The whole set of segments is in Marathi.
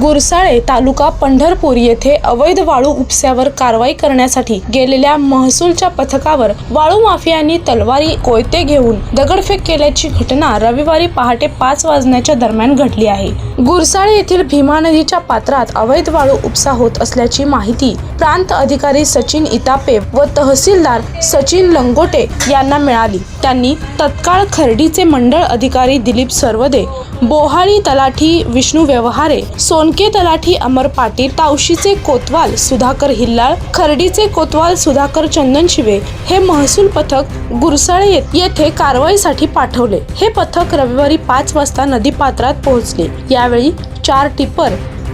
गुरसाळे तालुका पंढरपूर येथे अवैध वाळू उपस्यावर कारवाई करण्यासाठी गेलेल्या महसूलच्या पथकावर वाळू माफियांनी तलवारी कोयते घेऊन दगडफेक केल्याची घटना रविवारी पहाटे पाच वाजण्याच्या दरम्यान घडली आहे. गुरसाळे येथील भीमा नदीच्या पात्रात अवैध वाळू उपसा होत असल्याची माहिती प्रांत अधिकारी सचिन इतापे व तहसीलदार सचिन लंगोटे यांना मिळाली. त्यांनी तत्काळ खर्डीचे मंडळ अधिकारी दिलीप सर्वदे बोहाळी तलाठी विष्णू व्यवहारे सो सोनके तलाठी अमर पाटील तावशीचे कोतवाल सुधाकर हिल्लाळ खर्डीचे कोतवाल सुधाकर चंदनशिवे हे महसूल पथक गुरसाळे येथे कारवाईसाठी पाठवले. हे पथक रविवारी पाच वाजता नदीपात्रात पोहोचले. यावेळी चार टिपर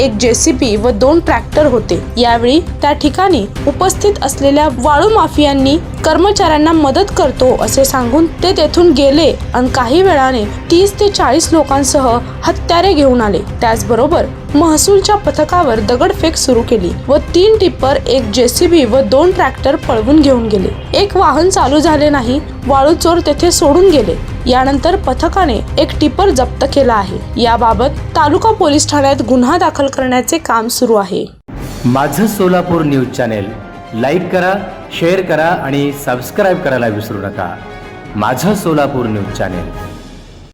एक जेसीबी व दोन ट्रॅक्टर होते. यावेळी त्या ठिकाणी उपस्थित असलेल्या वाळू माफियांनी कर्मचाऱ्यांना मदत करतो असे सांगून ते तेथून गेले आणि काही वेळाने तीस ते चाळीस लोकांसह हत्यारे घेऊन आले. त्याचबरोबर महसूलच्या पथकावर दगडफेक सुरू केली व तीन टिप्पर एक जेसीबी व दोन ट्रॅक्टर पळवून घेऊन गेले. एक वाहन चालू झाले नाही वाळू चोर तेथे सोडून गेले. यानंतर पथकाने एक टिपर जप्त केला आहे. याबाबत तालुका पोलीस ठाण्यात गुन्हा दाखल करण्याचे काम सुरू आहे. माझं सोलापूर न्यूज चॅनेल लाईक करा शेअर करा आणि सबस्क्राईब करायला विसरू नका. माझं सोलापूर न्यूज चॅनेल.